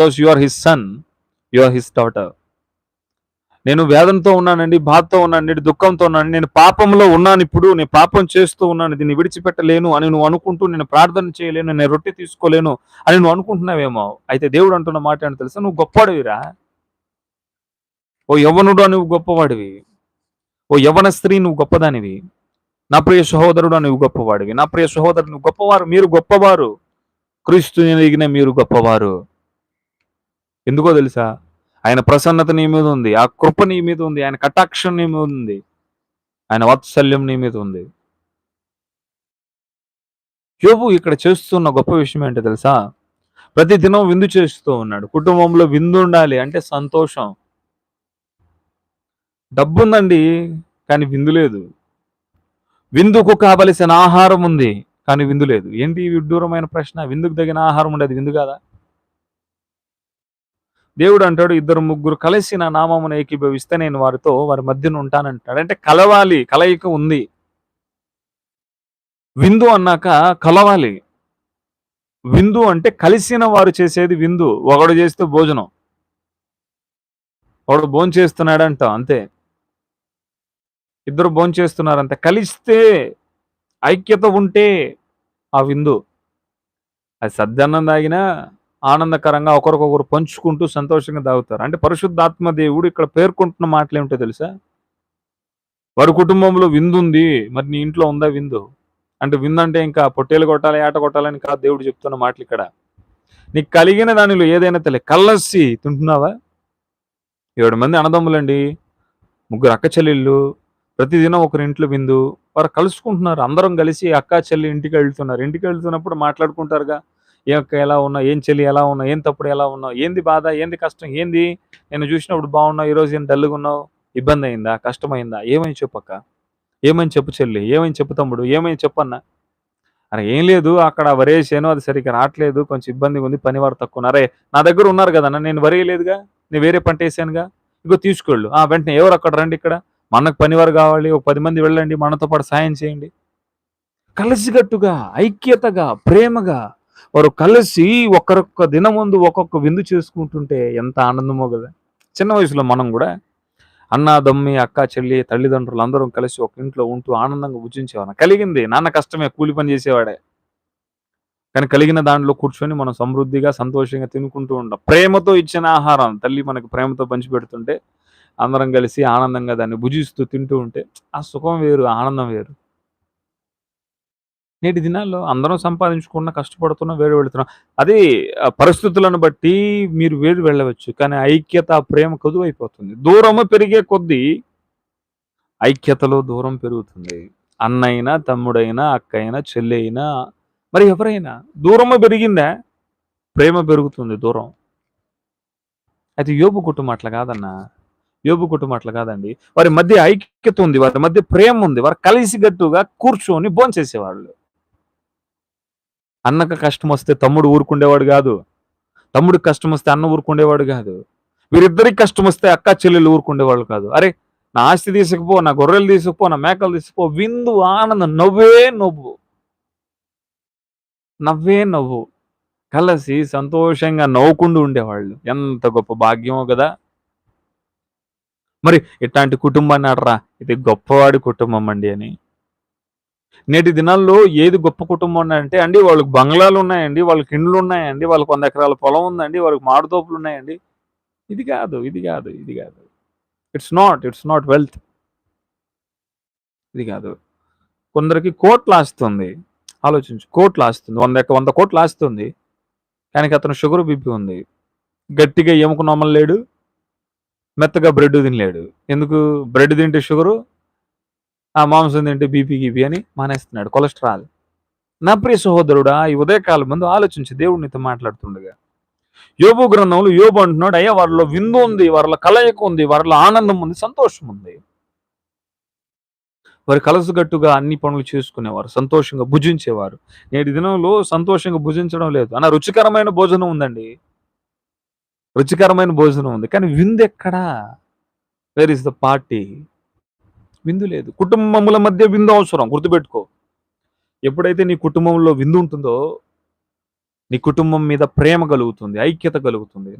Because you are his son you are his daughter. నేను వేదనతో ఉన్నానండి బాధతో ఉన్నానండి దుఃఖంతో ఉన్నాను నేను పాపంలో ఉన్నాను ఇప్పుడు నేను పాపం చేస్తూ ఉన్నాను దీన్ని విడిచిపెట్టలేను అని నువ్వు అనుకుంటూ నేను ప్రార్థన చేయలేను నేను రొట్టె తీసుకోలేను అని నువ్వు అనుకుంటున్నావేమో అయితే దేవుడు అంటున్న మాట అని తెలుసా? నువ్వు గొప్పవాడివిరా. ఓ యవ్వనుడు నువ్వు గొప్పవాడివి. ఓ యవన స్త్రీ నువ్వు గొప్పదానివి. నా ప్రియ సహోదరుడు నువ్వు గొప్పవాడివి. నా ప్రియ సహోదరుడు నువ్వు గొప్పవారు మీరు గొప్పవారు. క్రీస్తుని ఎదిగిన మీరు గొప్పవారు. ఎందుకో తెలుసా? ఆయన ప్రసన్నత నీ మీద ఉంది ఆ కృప నీ మీద ఉంది ఆయన కటాక్షం నీ మీద ఉంది ఆయన వాత్సల్యం నీ మీద ఉంది. యోబు ఇక్కడ చేస్తున్న గొప్ప విషయం ఏంటో తెలుసా? ప్రతి దినం విందు చేస్తూ ఉన్నాడు. కుటుంబంలో విందు ఉండాలి అంటే సంతోషం. డబ్బు ఉందండి కానీ విందు లేదు. విందుకు కావలసిన ఆహారం ఉంది కానీ విందు లేదు. ఏంటి విడ్డూరమైన ప్రశ్న? విందుకు తగిన ఆహారం ఉండేది విందు కాదా? దేవుడు అంటాడు ఇద్దరు ముగ్గురు కలిసి నా నామమును ఏకీభవిస్తే నేను వారితో వారి మధ్యన ఉంటానంటాడు. అంటే కలవాలి కలయిక ఉంది. విందు అన్నాక కలవాలి. విందు అంటే కలిసిన వారు చేసేది విందు. ఒకడు చేస్తే భోజనం. ఒకడు భోజనం చేస్తున్నాడంట అంతే. ఇద్దరు భోజనం చేస్తున్నారంతే కలిస్తే ఐక్యత ఉంటే ఆ విందు. అది సద్దన్నం తాగినా ఆనందకరంగా ఒకరికొకరు పంచుకుంటూ సంతోషంగా తాగుతారు అంటే పరిశుద్ధాత్మ దేవుడు ఇక్కడ పేర్కొంటున్న మాటలు ఏమిటో తెలుసా? వారి కుటుంబంలో విందు ఉంది మరి నీ ఇంట్లో ఉందా విందు? అంటే విందంటే అంటే ఇంకా పొట్టేలు కొట్టాలి ఆట కొట్టాలని కాదు దేవుడు చెప్తున్న మాటలు ఇక్కడ. నీకు కలిగిన దానిలో ఏదైనా తెలియ కల్లసి తింటున్నావా? ఏడు మంది అన్నదమ్ములండి ముగ్గురు అక్క చెల్లెళ్ళు ప్రతిదినం ఒకరి ఇంట్లో విందు వారు కలుసుకుంటున్నారు అందరం కలిసి అక్క చెల్లి ఇంటికి వెళ్తున్నారు. ఇంటికి వెళ్తున్నప్పుడు మాట్లాడుకుంటారుగా ఏ యొక్క ఎలా ఉన్నా ఏం చెల్లి ఎలా ఉన్నా ఏం తప్పుడు ఎలా ఉన్నావు? ఏంది బాధ? ఏంది కష్టం? ఏంది? నేను చూసినప్పుడు బాగున్నావు ఈరోజు ఏం డల్గా ఉన్నావు? ఇబ్బంది అయిందా? కష్టమైందా ఏమని చెప్పక్క ఏమని చెప్పు చెల్లి? ఏమని చెప్పు తమ్ముడు? ఏమని చెప్పన్నా అరే ఏం లేదు. అక్కడ వరేసాను అది సరిగ్గా రావట్లేదు. కొంచెం ఇబ్బందిగా ఉంది. పని వారు తక్కువ అరే నా దగ్గర ఉన్నారు కదా నేను వరేయలేదుగా? నేను వేరే పంట వేసానుగా? ఇగో తీసుకెళ్ళు. ఆ వెంటనే ఎవరు అక్కడ రండి ఇక్కడ? మనకు పనివారు కావాలి. ఒక పది మంది వెళ్ళండి. మనతో పాటు సాయం చేయండి. కలిసికట్టుగా ఐక్యతగా ప్రేమగా వారు కలిసి ఒకరొక్క దినం ముందు ఒక్కొక్క విందు చేసుకుంటుంటే ఎంత ఆనందమో కదా. చిన్న వయసులో మనం కూడా అన్న దమ్మి అక్క చెల్లి తల్లిదండ్రులు అందరం కలిసి ఒక ఇంట్లో ఉంటూ ఆనందంగా భుజించేవారు కలిగింది. నాన్న కష్టమే కూలి పని చేసేవాడే. కానీ కలిగిన దాంట్లో కూర్చొని మనం సమృద్ధిగా సంతోషంగా తినుకుంటూ ఉంటాం. ప్రేమతో ఇచ్చిన ఆహారం. తల్లి మనకు ప్రేమతో పంచిపెడుతుంటే అందరం కలిసి ఆనందంగా దాన్ని భుజిస్తూ తింటూ ఉంటే ఆ సుఖం వేరు ఆనందం వేరు. నేటి దినాల్లో అందరం సంపాదించుకున్న కష్టపడుతున్నా వేరు వెళుతున్నాం. అది పరిస్థితులను బట్టి మీరు వేరు వెళ్ళవచ్చు. కానీ ఐక్యత ప్రేమ కదువైపోతుంది దూరము పెరిగే కొద్దీ ఐక్యతలో దూరం పెరుగుతుంది. అన్నైనా తమ్ముడైనా అక్క అయినా చెల్లి అయినా మరి ఎవరైనా దూరము పెరిగిందా? ప్రేమ పెరుగుతుంది దూరం. అయితే యోబు కుటుంబం అట్లా కాదన్నా. యోబు కుటుంబం అట్లా కాదండి. వారి మధ్య ఐక్యత ఉంది వారి మధ్య ప్రేమ ఉంది. వారు కలిసిగట్టుగా కూర్చొని భోంచేసేవాళ్ళు. అన్నకు కష్టం వస్తే తమ్ముడు ఊరుకుండేవాడు కాదు. తమ్ముడికి కష్టం వస్తే అన్న ఊరుకుండేవాడు కాదు. వీరిద్దరికి కష్టం వస్తే అక్క చెల్లెలు ఊరుకుండేవాళ్ళు కాదు. అరే నా ఆస్తి తీసుకుపో నా గొర్రెలు తీసుకుపో నా మేకలు తీసుకుపో విందు ఆనందం నవ్వే నవ్వు. నవ్వే నవ్వు. కలిసి సంతోషంగా నవ్వుకుంటూ ఉండేవాళ్ళు. ఎంత గొప్ప భాగ్యమో కదా. మరి ఇట్లాంటి కుటుంబాన్ని అడరా ఇది గొప్పవాడి కుటుంబం అండి అని. నేటి దినాల్లో ఏది గొప్ప కుటుంబం అంటే అండి వాళ్ళకి బంగ్లాలు ఉన్నాయండి వాళ్ళకి ఇండ్లు ఉన్నాయండి వాళ్ళకి వంద ఎకరాల పొలం ఉందండి వాళ్ళకి మాడుతోపులు ఉన్నాయండి. ఇది కాదు ఇది కాదు ఇది కాదు. It's not it's not wealth ఇది కాదు. కొందరికి కోట్లు ఆస్తుంది ఆలోచించు కోట్లు ఆస్తుంది వంద వంద కోట్లు ఆస్తుంది కానీ అతను షుగర్ బీపీ ఉంది. గట్టిగా ఎముక నమ్మలేడు? మెత్తగా బ్రెడ్ తినలేడు. ఎందుకు? బ్రెడ్ తింటే షుగరు ఆ మాంసం తింటే బీపీ గీపీ అని మానేస్తున్నాడు కొలెస్ట్రాల్. నా ప్రియ సహోదరుడా ఈ ఉదయకాలం ముందు ఆలోచించి దేవుడు నీతో మాట్లాడుతుండగా. యోబు గ్రంథంలో యోబు అంటున్నాడు అయ్యా వారిలో విందు ఉంది వారిలో కలయిక ఉంది వారిలో ఆనందం ఉంది సంతోషం ఉంది. వారు కలసగట్టుగా అన్ని పనులు చేసుకునేవారు సంతోషంగా భుజించేవారు. నేటి దినంలో సంతోషంగా భుజించడం లేదు. అన్న రుచికరమైన భోజనం ఉందండి. రుచికరమైన భోజనం ఉంది. కానీ విందు ఎక్కడా? వేర్ ఇస్ ద పార్టీ విందు లేదు. కుటుంబముల మధ్య విందు అవసరం గుర్తుపెట్టుకో. ఎప్పుడైతే నీ కుటుంబంలో విందు ఉంటుందో నీ కుటుంబం మీద ప్రేమ కలుగుతుంది ఐక్యత కలుగుతుంది.